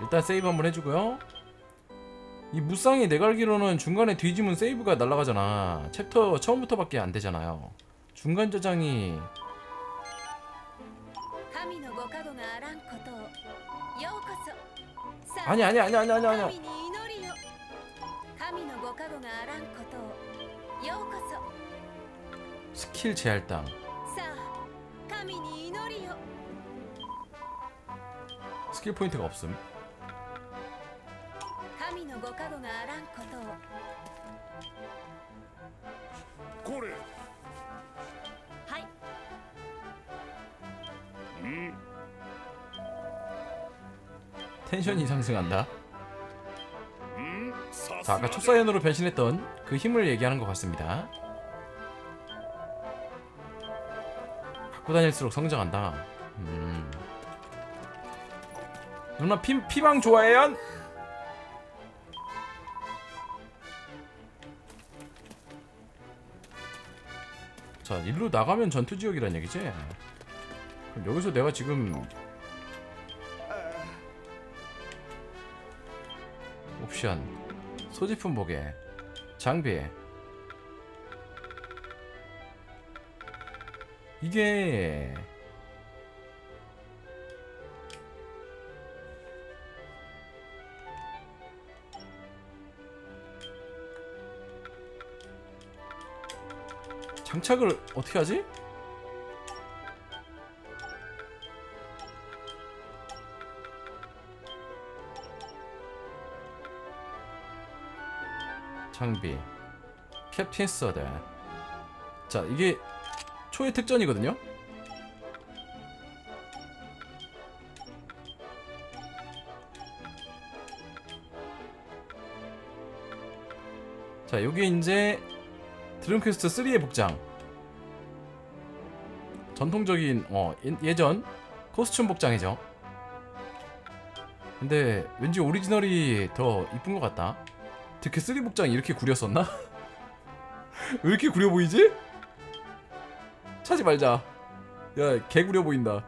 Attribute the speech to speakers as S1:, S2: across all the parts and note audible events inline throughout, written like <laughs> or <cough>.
S1: 일단 세이브 한번 해주고요. 이 무쌍이 내가 알기로는 중간에 뒤지면 세이브가 날아가잖아. 챕터 처음부터 밖에 안되잖아요. 중간 저장이 아니 아니 아니 아니 아니 아니. 스킬 제할당. 스킬 포인트가 없음.
S2: ことを
S3: これ
S2: はい
S3: うん
S1: 텐션이 상승한다
S3: うんさ
S1: 자 아까 촉사연으로 변신했던 그 힘을 얘기하는 것 같습니다 갖고 다닐수록 성장한다 음. 누나 피, 피망 좋아해요? 자 일로 나가면 전투지역이란 얘기지? 그럼 여기서 내가 지금 옵션 소지품 보게 장비 이게 장착을 어떻게 하지? 장비. 캡틴 서드. 자 이게 초의 특전이거든요? 자 요게 이제 드림퀘스트 3의 복장 전통적인 어 예- 예전 코스튬 복장이죠. 근데 왠지 오리지널이 더 이쁜 것 같다. 특히 3 복장이 이렇게 구렸었나? <laughs> 왜 이렇게 구려 보이지? 차지 말자. 야 개 구려 보인다.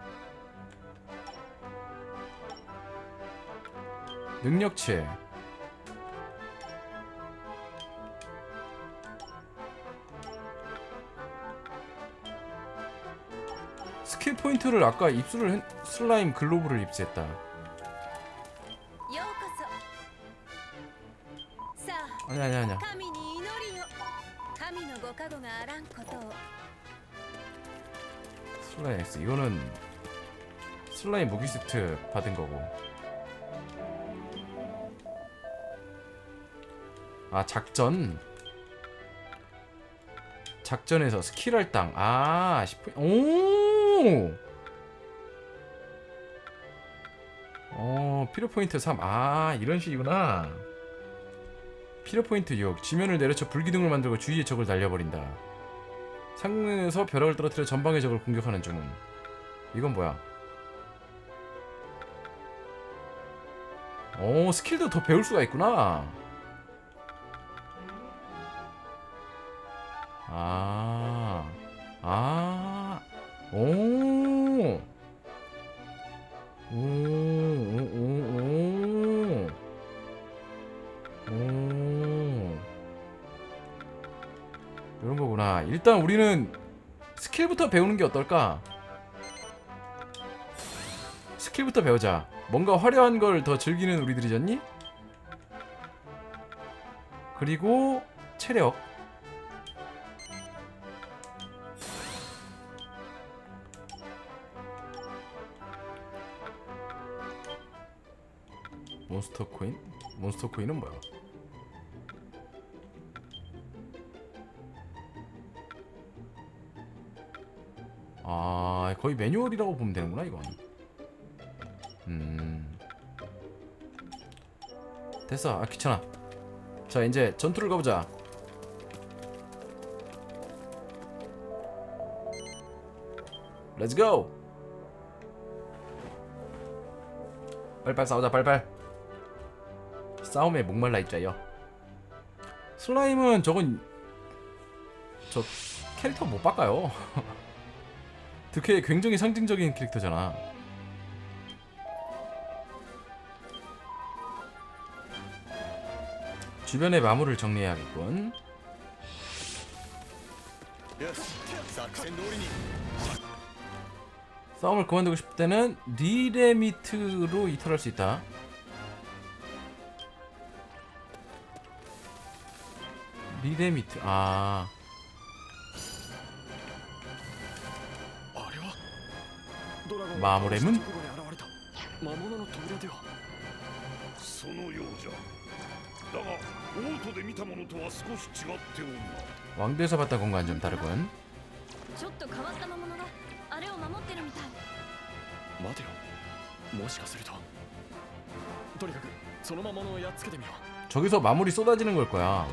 S1: 능력치 포인트를 아까 입술을 했, 슬라임 글로브를 입수했다. 아니 아니 아니. 슬라임 X 이거는 슬라임 무기 세트 받은 거고. 아 작전. 작전에서 스킬 할당. 아, 10포. 오! 어 필요 포인트 3 아 이런 식이구나 필요 포인트 6 지면을 내려쳐 불기둥을 만들고 주위의 적을 날려버린다 상공에서 벼락을 떨어뜨려 전방의 적을 공격하는 주문. 이건 뭐야? 오 스킬도 더 배울 수가 있구나. 아, 아, 오, 오, 오, 오, 오, 오. 이런 거구나. 일단 우리는 스킬부터 배우는 게 어떨까? 스킬부터 배우자. 뭔가 화려한 걸 더 즐기는 우리들이잖니? 그리고 체력. 몬스터 코인? 몬스터 코인은 뭐야? 아 거의 매뉴얼이라고 보면 되는구나 이건. 음. 됐어. 아 귀찮아. 자 이제 전투를 가보자. 렛츠고 빨빨 싸우자 빨빨 싸움에 목말라 있자요. 슬라임은 저건 저 캐릭터 못 바꿔요. <laughs> 득회 굉장히 상징적인 캐릭터잖아. 주변의 마물을 정리해야겠군. 싸움을 그만두고 싶을 때는 니레미트로 이탈할 수 있다. 리데미트. 아.
S3: 마모렘은?
S1: 왕도에서 봤던 건과는 좀 다르군. 저기서 마무리 쏟아지는 걸 거야.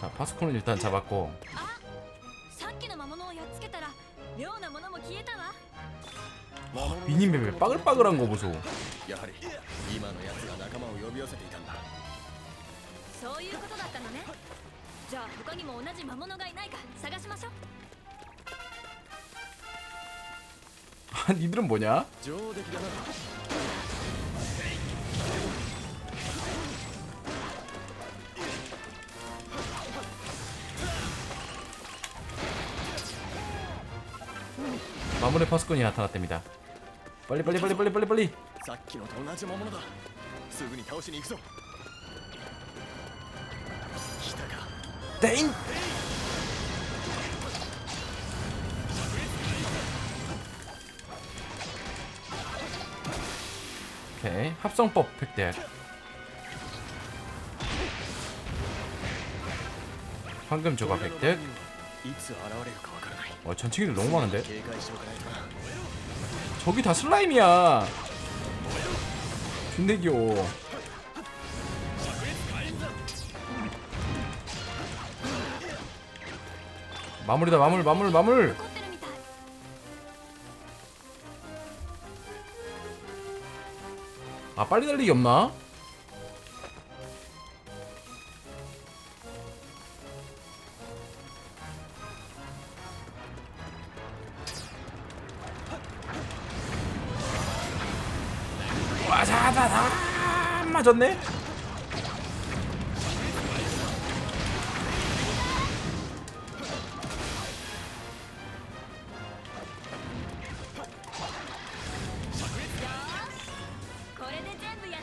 S1: 자 파스콘을 일단 잡았고.
S4: 아, 뭐
S1: 미니맵에 빠글빠글한 거 보소.
S2: 뭐
S1: 아, 니들은 뭐냐? 마무리 퍼스꾼이 나타났답니다. 빨리 빨리 빨리 빨리 빨리 빨리. 데인! 오케이 합성법 획득 황금 조각 획득 와 전체기들 너무 많은데? 저기 다 슬라임이야. 존내 귀여워 마무리다 마물 마물 마물 아 빨리 달리기 없나? 있었네?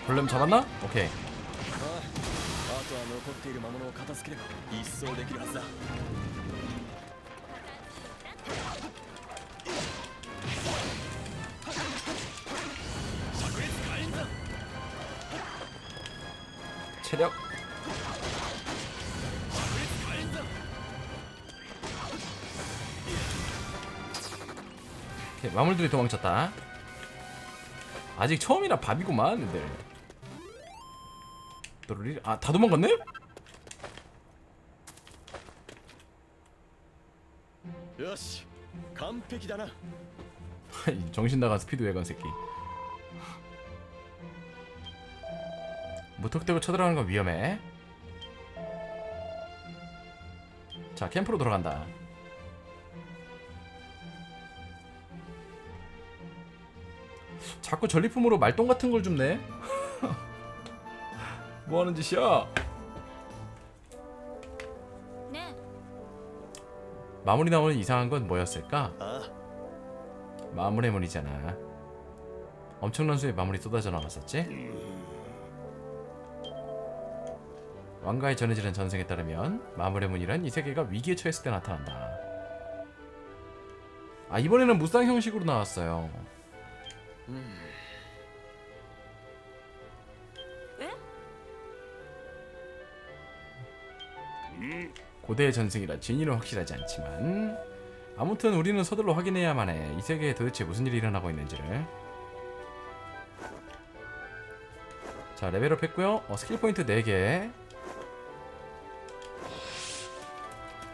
S1: 볼렘 잡았나? 오케이 체력? 오케이 마물들이 도망쳤다. 아직 처음이라 밥이고만 근데 아다 도망갔네? <laughs> 정신 나간 스피드 외관 새끼. 무턱대고 쳐들어가는 건 위험해. 자 캠프로 돌아간다. 자꾸 전리품으로 말똥 같은 걸 줍네 <laughs> 뭐하는 짓이야?
S2: 네.
S1: 마무리 나오는 이상한 건 뭐였을까?
S4: 아.
S1: 마무리 문이잖아. 엄청난 수의 마무리 쏟아져 나왔었지? 음. 왕가에 전해지는 전승에 따르면 마물의 문이란 이 세계가 위기에 처했을 때 나타난다. 아 이번에는 무쌍 형식으로 나왔어요.
S3: うん、
S1: 고대의 전승이라 진위는 확실하지 않지만 아무튼 우리는 서둘러 확인해야만 해. 이 세계에 도대체 무슨 일이 일어나고 있는지를. 자 레벨업 했고요. 어, 스킬 포인트 4개.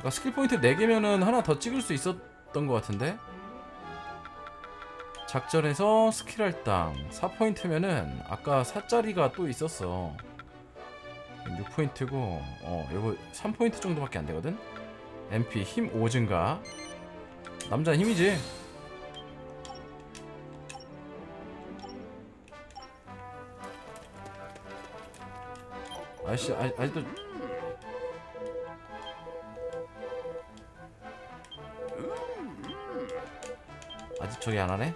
S1: 그러니까 스킬 포인트 4개면은 하나 더 찍을 수 있었던 것 같은데. 작전에서 스킬 할당 4포인트면은 아까 4짜리가 또 있었어. 6포인트고 어 이거 3포인트 정도밖에 안 되거든 MP 힘 5 증가 남자는 힘이지 아저씨 아, 아직도 저기 안 하네?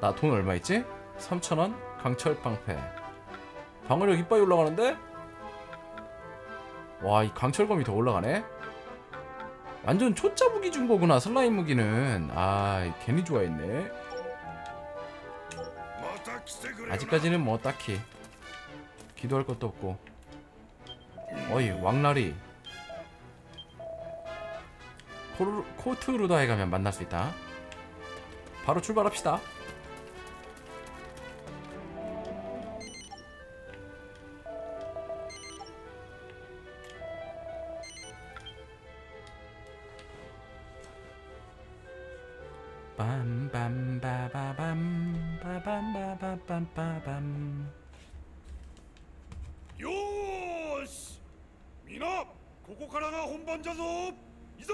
S1: 나 돈 얼마 있지? 3천원 강철 방패 방어력 이빠이 올라가는데? 와 이 강철검이 더 올라가네? 완전 초짜 무기 준 거구나 슬라임 무기는 아 괜히 좋아했네 아직까지는 뭐 딱히 기도할 것도 없고 어이 왕나리 코르, 코트루다에 가면 만날 수 있다 바로 출발합시다 빰빰바바밤 빠밤바바밤바밤
S3: よーし皆ここからが本番じゃぞいざ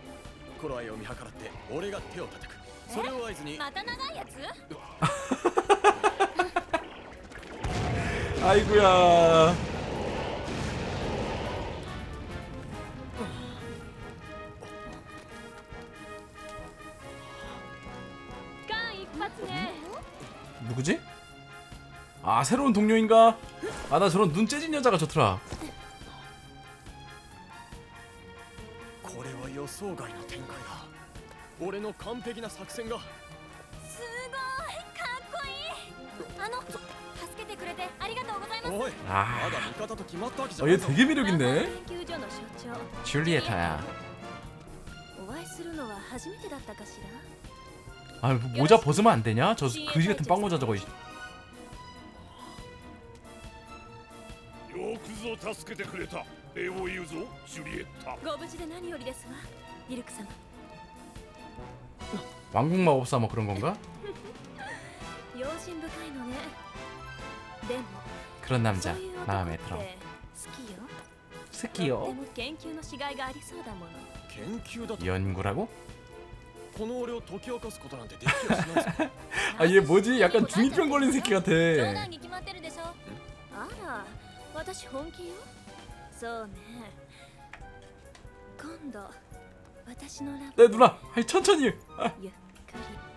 S4: 交代だ頃合いを見計らって俺が手を叩くそれを合図に
S2: また長いやつ
S1: 아이구야
S2: 間一発ね
S1: 누구지? 아 새로운 동료인가? 아 나 저런 눈 째진 여자가 좋더라
S4: これは予想外の展開だ 俺の完璧な作戦が
S2: すごいかっこいいあの助けてくれてありがとうございます
S4: おい
S1: 아
S4: まだ味方と決まったわけじゃ
S1: 어,
S4: ない
S1: 얘
S4: ぞ
S1: 되게 매력
S2: 南
S1: 있네
S2: 方研究所の所長
S1: 줄리에타야
S2: お会いするのは初めてだったかしら
S1: 아 뭐 모자 벗으면 안 되냐? 저 그지 같은 빵 모자 저거
S3: よくぞ助けてくれた礼を言うぞジュリエッタ
S2: ご無事で何よりですわミルク様
S1: 왕국 마법사 뭐 그런 건가? 그런 남자 마음에 들어. 스키요? 연구라고? 아 얘 뭐지? 약간 중이병 걸린 새끼 같아. 네 누나, 아니, 천천히. 아.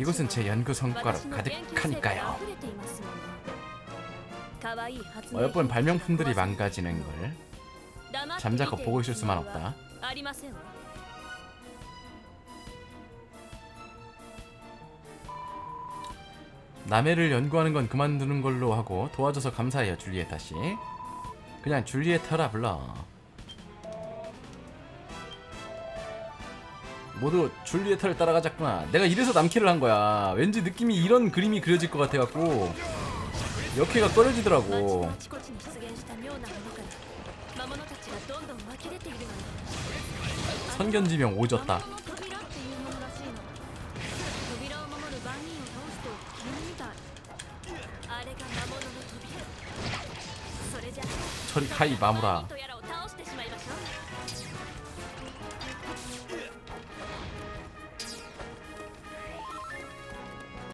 S1: 이것은 제 연구 성과로 가득하니까요. 몇
S2: 번
S1: 발명품들이 망가지는 걸 잠자코 보고 있을 수만 없다. 남해를 연구하는 건 그만두는 걸로 하고 도와줘서 감사해요 줄리에타 씨. 그냥 줄리에타라 불러. 모두 줄리에타를 따라가자꾸나. 내가 이래서 남캐를 한거야. 왠지 느낌이 이런 그림이 그려질 것 같아갖고 역회가 꺼려지더라고. 선견지명 오졌다. 처리 카이 마무라.